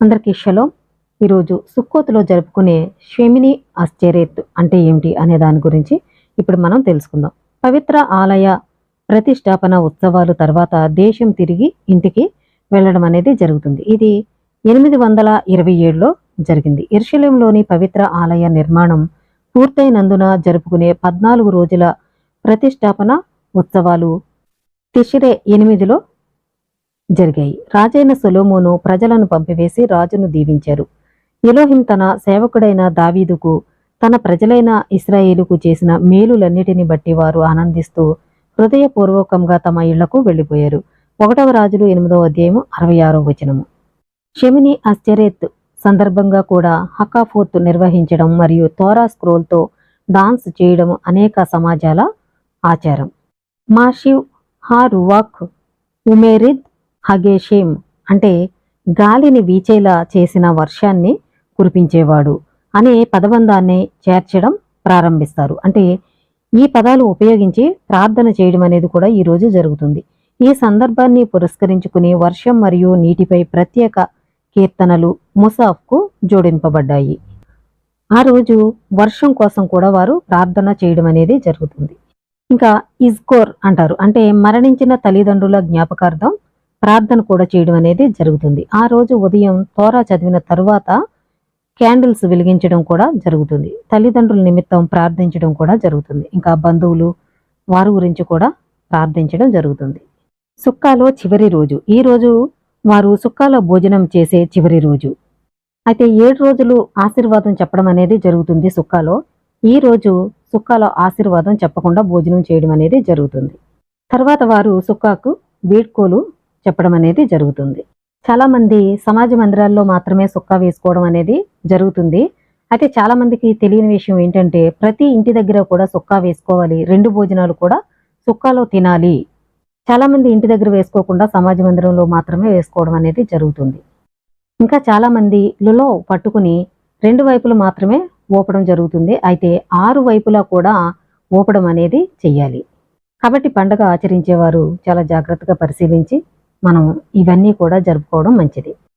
అందరికీ షలో. ఈరోజు సుక్కోతులో జరుపుకునే షెమిని ఆశ్చర్యత్ అంటే ఏమిటి అనే దాని గురించి ఇప్పుడు మనం తెలుసుకుందాం. పవిత్ర ఆలయ ప్రతిష్టాపన ఉత్సవాలు తర్వాత దేశం తిరిగి ఇంటికి వెళ్ళడం అనేది జరుగుతుంది. ఇది ఎనిమిది వందల ఇరవై ఏడులో జరిగింది. ఎరుశలేంలోని పవిత్ర ఆలయ నిర్మాణం పూర్తయినందున జరుపుకునే పద్నాలుగు రోజుల ప్రతిష్టాపన ఉత్సవాలు తిషిరే ఎనిమిదిలో జరిగాయి. రాజైన సొలోమోను ప్రజలను పంపివేసి రాజును దీవించారు. ఎలోహిం తన సేవకుడైన దావీదుకు తన ప్రజలైన ఇస్రాయేలుకు చేసిన మేలులన్నిటిని బట్టి వారు ఆనందిస్తూ హృదయపూర్వకంగా తమ ఇళ్ళకు వెళ్ళిపోయారు. ఒకటవ రాజులు ఎనిమిదవ అధ్యాయము అరవై ఆరో వచనము. షమిని అశ్చర్యత్ సందర్భంగా కూడా హకాఫోత్ నిర్వహించడం మరియు తోరా స్క్రోల్తో డాన్స్ చేయడం అనేక సమాజాల ఆచారం. మాషివ్ హా రువాక్ ఉమేరిద్ హగేషేమ్ అంటే గాలిని వీచేలా చేసిన వర్షాన్ని కురిపించేవాడు అనే పదబంధాన్ని చేర్చడం ప్రారంభిస్తారు. అంటే ఈ పదాలు ఉపయోగించి ప్రార్థన చేయడం అనేది కూడా ఈ రోజు జరుగుతుంది. ఈ సందర్భాన్ని పురస్కరించుకుని వర్షం మరియు నీటిపై ప్రత్యేక కీర్తనలు ముసాఫ్కు జోడింపబడ్డాయి. ఆ రోజు వర్షం కోసం కూడా వారు ప్రార్థన చేయడం అనేది జరుగుతుంది. ఇంకా ఇజ్కోర్ అంటారు. అంటే మరణించిన తల్లిదండ్రుల జ్ఞాపకార్థం ప్రార్థన కూడా చేయడం అనేది జరుగుతుంది. ఆ రోజు ఉదయం తోరా చదివిన తరువాత క్యాండిల్స్ వెలిగించడం కూడా జరుగుతుంది. తల్లిదండ్రుల నిమిత్తం ప్రార్థించడం కూడా జరుగుతుంది. ఇంకా బంధువులు వారి గురించి కూడా ప్రార్థించడం జరుగుతుంది. సుక్కాలో చివరి రోజు. ఈ రోజు వారు సుక్కాలో భోజనం చేసే చివరి రోజు. అయితే ఏడు రోజులు ఆశీర్వాదం చెప్పడం అనేది జరుగుతుంది సుక్కాలో. ఈ రోజు సుక్కాలో ఆశీర్వాదం చెప్పకుండా భోజనం చేయడం అనేది జరుగుతుంది. తర్వాత వారు సుక్కాకు వీడ్కోలు చెప్పడం అనేది జరుగుతుంది. చాలామంది సమాజ మందిరాల్లో మాత్రమే సుక్కా వేసుకోవడం అనేది జరుగుతుంది. అయితే చాలామందికి తెలియని విషయం ఏంటంటే ప్రతి ఇంటి దగ్గర కూడా సుక్కా వేసుకోవాలి. రెండు భోజనాలు కూడా సుక్కాలో తినాలి. చాలామంది ఇంటి దగ్గర వేసుకోకుండా సమాజ మందిరంలో మాత్రమే వేసుకోవడం అనేది జరుగుతుంది. ఇంకా చాలామంది లులో పట్టుకుని రెండు వైపులు మాత్రమే ఊపడం జరుగుతుంది. అయితే ఆరు వైపులా కూడా ఊపడం అనేది చెయ్యాలి. కాబట్టి పండగ ఆచరించేవారు చాలా జాగ్రత్తగా పరిశీలించి మనం ఇవన్నీ కూడా జరుపుకోవడం మంచిది.